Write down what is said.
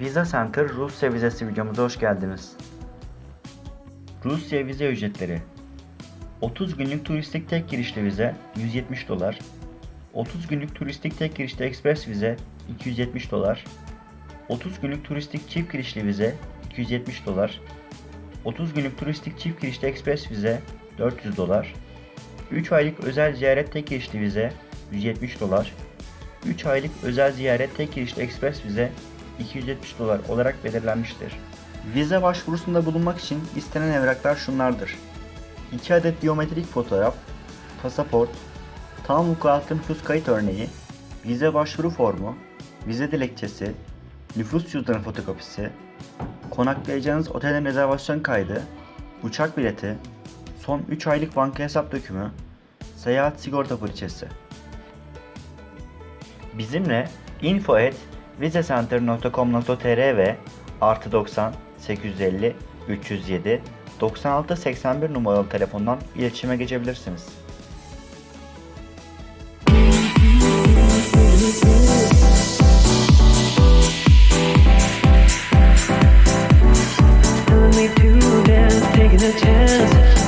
Visa Center Rusya vizesi videomuza hoş geldiniz. Rusya vize ücretleri. 30 günlük turistik tek girişli vize 170 dolar. 30 günlük turistik tek girişli ekspres vize 270 dolar. 30 günlük turistik çift girişli vize 270 dolar. 30 günlük turistik çift girişli ekspres vize 400 dolar. 3 aylık özel ziyaret tek girişli vize 170 dolar 3 aylık özel ziyaret tek girişli ekspres vize 270 dolar olarak belirlenmiştir. Vize başvurusunda bulunmak için istenen evraklar şunlardır. 2 adet biyometrik fotoğraf, pasaport, tam vukuatlı nüfus kayıt örneği, vize başvuru formu, vize dilekçesi, nüfus cüzdanı fotokopisi, konaklayacağınız otelin rezervasyon kaydı, uçak bileti, son 3 aylık banka hesap dökümü, seyahat sigorta poliçesi. Bizimle info at vizecenter.com.tr ve artı 90 850 307 96 81 numaralı telefondan iletişime geçebilirsiniz. Take a chance